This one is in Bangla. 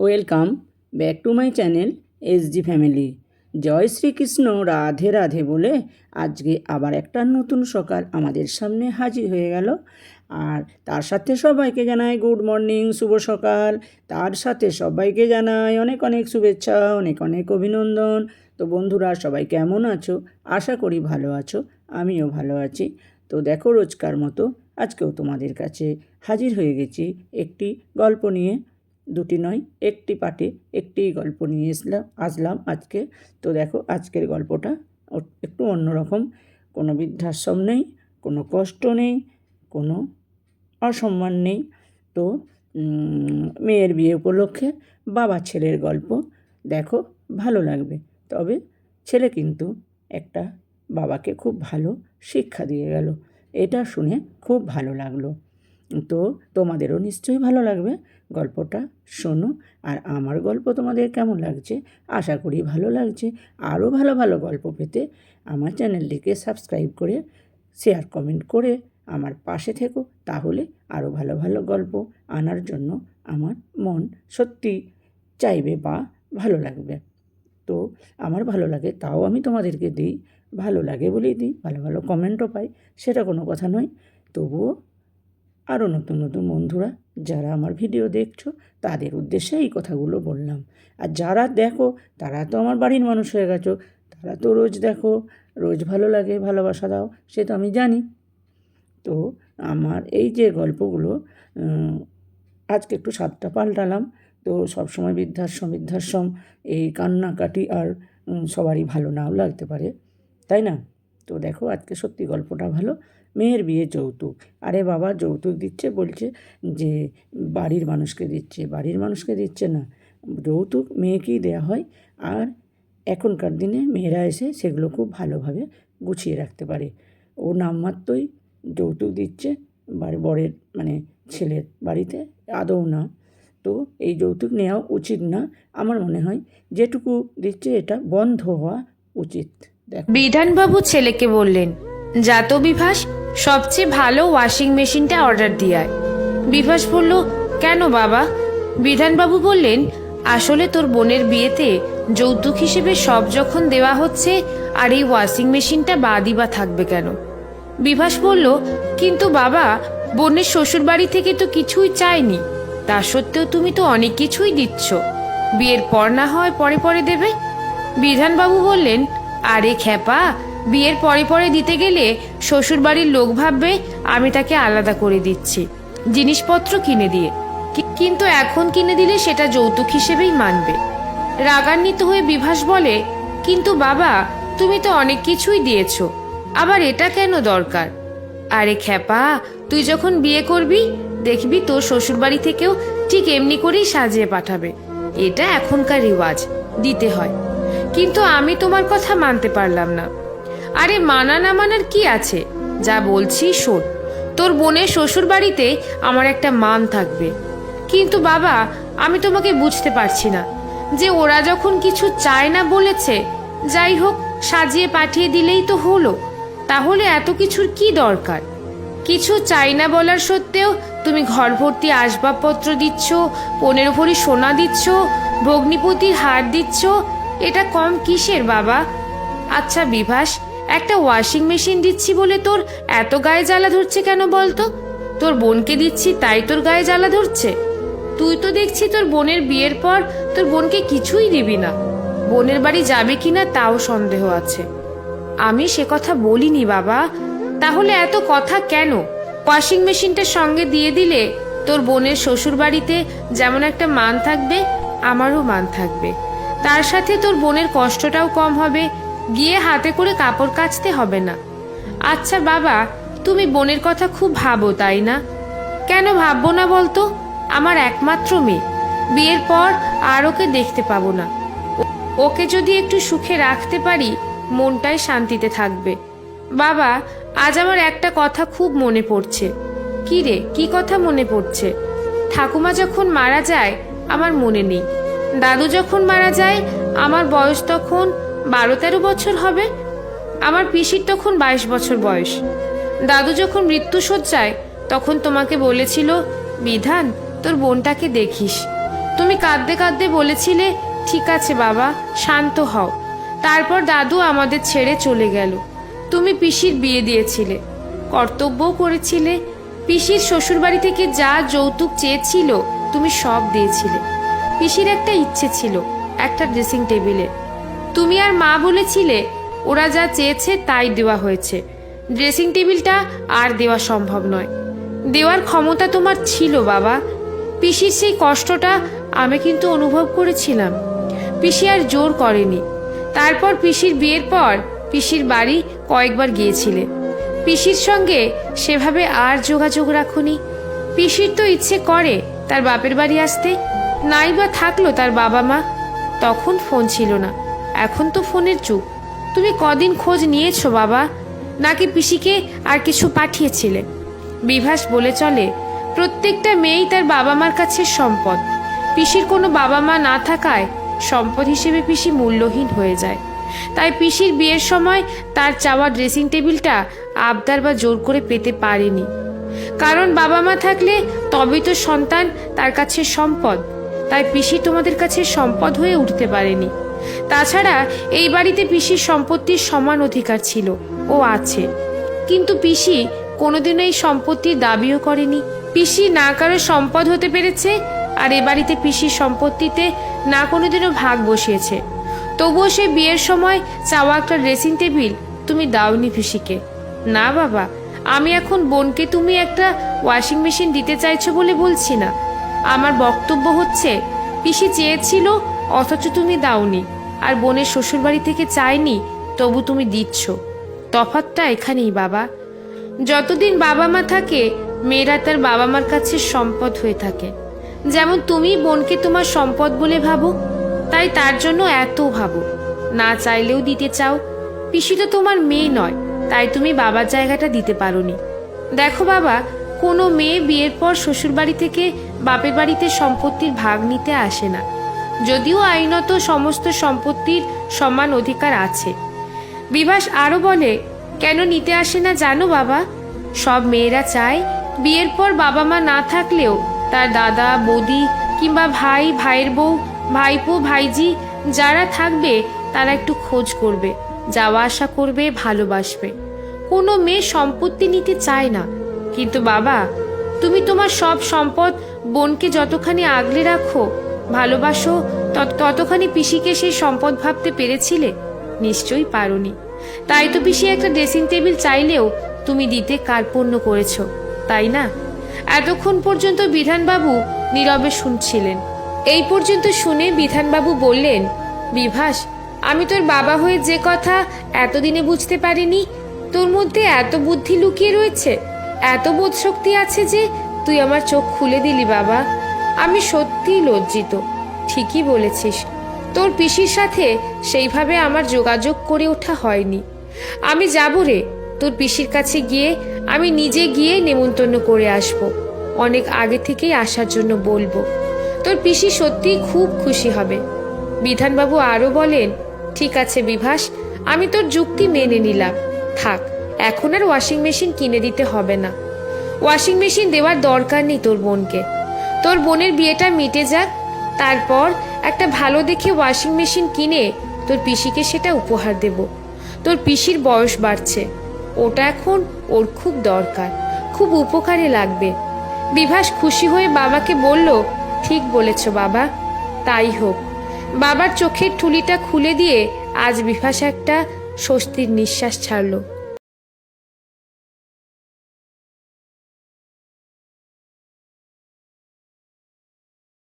Welcome back to my channel S G family. জয় শ্রীকৃষ্ণ, রাধে রাধে বলে আজকে আবার একটা নতুন সকাল আমাদের সামনে হাজির হয়ে গেল। আর তার সাথে সবাইকে জানাই গুড মর্নিং, শুভ সকাল। তার সাথে সবাইকে জানাই অনেক অনেক শুভেচ্ছা, অনেক অনেক অভিনন্দন। তো বন্ধুরা, সবাই কেমন আছো? আশা করি ভালো আছো, আমিও ভালো আছি। তো দেখো, রোজকার মতো আজকেও তোমাদের কাছে হাজির হয়ে গেছি একটি গল্প নিয়ে। দুটি নয়, একটি পাটে একটি গল্প নিয়ে এসলাম, আসলাম আজকে। তো দেখো, আজকের গল্পটা একটু অন্যরকম। কোনো বৃদ্ধাশ্রম নেই, কোনো কষ্ট নেই, কোনো অসম্মান নেই। তো মেয়ের বিয়ে উপলক্ষে বাবা ছেলের গল্প দেখো, ভালো লাগবে। তবে ছেলে কিন্তু একটা বাবাকে খুব ভালো শিক্ষা দিয়ে গেল। এটা শুনে খুব ভালো লাগল। তো তোমাদেরও নিশ্চয়ই ভালো লাগবে। গল্পটা শোনো। আর আমার গল্প তোমাদের কেমন লাগছে? আশা করি ভালো লাগছে। আরও ভালো ভালো গল্প পেতে আমার চ্যানেলটিকে সাবস্ক্রাইব করে, শেয়ার, কমেন্ট করে আমার পাশে থেকো। তাহলে আরও ভালো ভালো গল্প আনার জন্য আমার মন সত্যি চাইবে বা ভালো লাগবে। তো আমার ভালো লাগে তাও আমি তোমাদেরকে দিই। ভালো লাগে বলেই দিই। ভালো ভালো কমেন্টও পাই। সেটা কোনো কথা নয়। তবুও আরও নতুন নতুন বন্ধুরা, যারা আমার ভিডিও দেখছ, তাদের উদ্দেশ্যে এই কথাগুলো বললাম। আর যারা দেখো, তারা তো আমার বাড়ির মানুষ হয়ে গেছো, তারা তো রোজ দেখো, রোজ ভালো লাগে, ভালোবাসা দাও, সে তো আমি জানি। তো আমার এই যে গল্পগুলো আজকে একটু স্বাদটা পাল্টালাম। তো সবসময় বৃদ্ধাশ্রম বৃদ্ধাশ্রম, এই কান্নাকাটি আর সবারই ভালো নাও লাগতে পারে, তাই না? তো দেখো আজকে সত্যি গল্পটা ভালো। মেয়ের বিয়ে যৌতুক। আরে বাবা, যৌতুক দিচ্ছে বলছে যে বাড়ির মানুষকে দিচ্ছে। বাড়ির মানুষকে দিচ্ছে না। যৌতুক মেয়েকেই দেওয়া হয়। আর এখনকার দিনে মেয়েরা এসে সেগুলো খুব ভালোভাবে গুছিয়ে রাখতে পারে। ও নামমাত্রই যৌতুক দিচ্ছে বাড়ি, বরের মানে ছেলের বাড়িতে। আদৌ না। তো এই যৌতুক নেওয়া উচিত না। আমার মনে হয় যেটুকু দিচ্ছে এটা বন্ধ হওয়া উচিত। বিধানবাবু ছেলেকে বললেন যা তো বিভাস, সবচেয়ে ভালো ওয়াশিং মেশিনটা অর্ডার দিয়ে আয়। বিভাস বলল, কেন বাবা? বিধানবাবু বললেন, আসলে তোর বোনের বিয়েতে যৌতুক হিসেবে সব যখন দেওয়া হচ্ছে, আর এই ওয়াশিং মেশিনটা বা থাকবে কেন? বিভাস বলল, কিন্তু বাবা, বোনের শ্বশুর বাড়ি থেকে তো কিছুই চাইনি তা সত্ত্বেও তুমি তো অনেক কিছুই দিচ্ছ। বিয়ের পর না হয় পরে পরে দেবে? বিধানবাবু বললেন আরে খ্যাপা, বিয়ের পরে পরে দিতে গেলে শ্বশুরবাড়ির লোক ভাববে আমি তাকে আলাদা করে দিচ্ছি, জিনিসপত্র কিনে দিয়ে। কিন্তু এখন কিনে দিলে সেটা যৌতুক হিসেবেই মানবে। রাগান্বিত হয়ে বিভাস বলে, কিন্তু বাবা, তুমি তো অনেক কিছুই দিয়েছ, আবার এটা কেন দরকার? আরে খ্যাপা, তুই যখন বিয়ে করবি, দেখবি তোর শ্বশুরবাড়ি থেকেও ঠিক এমনি করেই সাজিয়ে পাঠাবে। এটা এখনকার রিওয়াজ, দিতে হয়। কিন্তু আমি তোমার কথা মানতে পারলাম না। আরে মানা না মানার কি আছে? যা বলছি শোন। তোর বোনের শ্বশুর বাড়িতে আমার একটা মান থাকবে। কিন্তু বাবা, আমি তোমাকে বুঝতে পারছি না যে ওরা যখন কিছু চায় না বলেছে, যাই হোক, সাজিয়ে পাঠিয়ে দিলেই তো হলো। তাহলে এত কিছুর কি দরকার? কিছু চাই না বলার সত্ত্বেও তুমি ঘর ভর্তি আসবাবপত্র দিচ্ছ পনেরো ভরি সোনা দিচ্ছ, ভগ্নিপতির হার দিচ্ছ এটা কম কিসের, বাবা? আচ্ছা বিভাস, একটা ওয়াশিং মেশিন দিচ্ছি বলে তোর এত গায়ে জ্বালা ধরছে কেন বলতো? তোর বোনকে দিচ্ছি, তাই তোর গায়ে জ্বালা ধরছে। তুই তো দেখছি তোর বোনের বিয়ের পর তোর বোনকে কিছুই দিবি না। বোনের বাড়ি যাবে কিনা তাও সন্দেহ আছে। আমি সে কথা বলিনি, বাবা। তাহলে এত কথা কেন? ওয়াশিং মেশিনটা সঙ্গে দিয়ে দিলে তোর বোনের শ্বশুর বাড়িতে যেমন একটা মান থাকবে, আমারও মান থাকবে। তার সাথে তোর বোনের কষ্টটাও কম হবে। গিয়ে হাতে করে কাপড় কাচতে হবে না। আচ্ছা বাবা, তুমি বোনের কথা খুব ভাবো, তাই না? কেন ভাববো না বলতো? আমার একমাত্র মেয়ে। বিয়ের পর আর ওকে দেখতে পাবো না। ওকে যদি একটু সুখে রাখতে পারি, মনটাই শান্তিতে থাকবে। বাবা, আজ আমার একটা কথা খুব মনে পড়ছে। কি রে, কি কথা মনে পড়ছে? ঠাকুমা যখন মারা যায়, আমার মনে নেই। দাদু যখন মারা যায়, আমার বয়স তখন বারো তেরো বছর হবে। আমার পিসির তখন বাইশ বছর বয়স। দাদু যখন মৃত্যুসজ্জায় তখন তোমাকে বলেছিল, বিধান, তোর বোনটাকে দেখিস। তুমি কাঁদতে কাঁদতে বলেছিলে, ঠিক আছে বাবা, শান্ত হও। তারপর দাদু আমাদের ছেড়ে চলে গেল। তুমি পিসির বিয়ে দিয়েছিলে, কর্তব্যও করেছিলে। পিসির শ্বশুরবাড়ি থেকে যা যৌতুক চেয়েছিল, তুমি সব দিয়েছিলে। পিসির একটা ইচ্ছে ছিল, একটা ড্রেসিং টেবিলে। তুমি আর মা বলেছিলে, ওরা যা চেয়েছে তাই দেওয়া হয়েছে। ড্রেসিং টেবিলটা আর দেওয়া সম্ভব নয়। দেওয়ার ক্ষমতা তোমার ছিল, বাবা। পিসির সেই কষ্টটা আমি কিন্তু অনুভব করেছিলাম। পিসি আর জোর করেনি। তারপর পিসির বিয়ের পর পিসির বাড়ি কয়েকবার গিয়েছিলে। পিসির সঙ্গে সেভাবে আর যোগাযোগ রাখুনি। পিসির তো ইচ্ছে করে তার বাপের বাড়ি আসতে। নাই বা থাকল তার বাবা মা। তখন ফোন ছিল না। এখন তো ফোনের যুগ। তুমি কদিন খোঁজ নিয়েছো বাবা? নাকি পিসিকে আর কিছু পাঠিয়েছিলে? বিভাস বলে চলে, প্রত্যেকটা মেয়েই তার বাবা মার কাছে সম্পদ। পিসির কোনো বাবা মা না থাকায় সম্পদ হিসেবে পিসি মূল্যহীন হয়ে যায়। তাই পিসির বিয়ের সময় তার চাওয়া ড্রেসিং টেবিলটা আবদার বা জোর করে পেতে পারেনি। কারণ বাবা মা থাকলে তবেই তো সন্তান তার কাছে সম্পদ। তাই পিসি তোমাদের কাছে সম্পদ হয়ে উঠতে পারেনি। তাছাড়া এই বাড়িতে পিসির সম্পত্তির সমান অধিকার ছিল ও আছে। কিন্তু পিসি কোনোদিনও এই সম্পত্তির দাবিও করেনি। পিসি না কারও সম্পদ হতে পেরেছে আর এ বাড়িতে পিসির সম্পত্তিতে না কোনোদিনও ভাগ বসিয়েছে। তবুও সে বিয়ের সময় চাওয়া একটা ড্রেসিং টেবিল তুমি দাওনি পিসিকে। না বাবা, আমি এখন বোনকে তুমি একটা ওয়াশিং মেশিন দিতে চাইছো বলে বলছি না। আমার বক্তব্য হচ্ছে, পিসি চেয়েছিল, অথচ তুমি দাওনি, আর বোনের শ্বশুরবাড়ি থেকে চাইনি তবু তুমি দিচ্ছ। তফাতটা এখানেই, বাবা। যতদিন বাবা মা থাকে, মেয়েরা তার বাবা মার কাছে সম্পদ হয়ে থাকে। যেমন তুমি বোনকে তোমার সম্পদ বলে ভাবো, তাই তার জন্য এত ভাবো। না চাইলেও দিতে চাও। পিসি তো তোমার মেয়ে নয়, তাই তুমি বাবার জায়গাটা দিতে পারোনি। দেখো বাবা, কোনো মেয়ে বিয়ের পর শ্বশুরবাড়ি থেকে বাপের বাড়িতে সম্পত্তির ভাগ নিতে আসে না। যদিও আইনত সমস্ত সম্পত্তির সমান অধিকার আছে। বিভাস আরও বলে, কেন নিতে আসে না জানো বাবা? সব মেয়েরা চায় বিয়ের পর বাবা মা না থাকলেও তার দাদা, বৌদি কিংবা ভাই, ভাইয়ের বউ, ভাইপো, ভাইজি যারা থাকবে তারা একটু খোঁজ করবে, যাওয়া আসা করবে, ভালোবাসবে। কোনো মেয়ে সম্পত্তি নিতে চায় না। কিন্তু বাবা, তুমি তোমার সব সম্পদ বোনকে যতখানি আগলে রাখো, ভালোবাসো, তত- ততখানি পিসিকে সেই সম্পদ ভাবতে পেরেছিলে, নিশ্চয়ই পারোনি। তাই তো পিসি একটা ড্রেসিং টেবিল চাইলেও তুমি দিতে কার্পণ্য করেছ, তাই না? এতক্ষণ পর্যন্ত বিধানবাবু নীরবে শুনছিলেন। এই পর্যন্ত শুনে বিধানবাবু বললেন, বিভাস, আমি তোর বাবা হয়ে যে কথা এতদিনে বুঝতে পারিনি, তোর মধ্যে এত বুদ্ধি লুকিয়ে রয়েছে, এত বোধ শক্তি আছে যে তুই আমার চোখ খুলে দিলি, বাবা। আমি সত্যিই লজ্জিত। ঠিকই বলেছিস। তোর পিসির সাথে সেইভাবে আমার যোগাযোগ করে ওঠা হয়নি। আমি যাব রে। তোর পিসির কাছে গিয়ে আমি নিজে গিয়ে নেমন্তন্ন করে আসব। অনেক আগে থেকেই আসার জন্য বলব। তোর পিসি সত্যিই খুব খুশি হবে। বিধানবাবু আরও বলেন, ঠিক আছে, বিভাস, আমি তোর যুক্তি মেনে নিলাম। থাক, এখন আর ওয়াশিং মেশিন কিনে দিতে হবে না। ওয়াশিং মেশিন দেওয়ার দরকার নেই তোর বোনকে। তোর বোনের বিয়েটা মিটে যাক, তারপর একটা ভালো দেখে ওয়াশিং মেশিন কিনে তোর পিসিকে সেটা উপহার দেব। তোর পিসির বয়স বাড়ছে, ওটা এখন ওর খুব দরকার, খুব উপকারে লাগবে। বিভাস খুশি হয়ে বাবাকে বলল, ঠিক বলেছ বাবা, তাই হোক। বাবার চোখের ঠুলিটা খুলে দিয়ে আজ বিভাস একটা স্বস্তির নিঃশ্বাস ছাড়লো।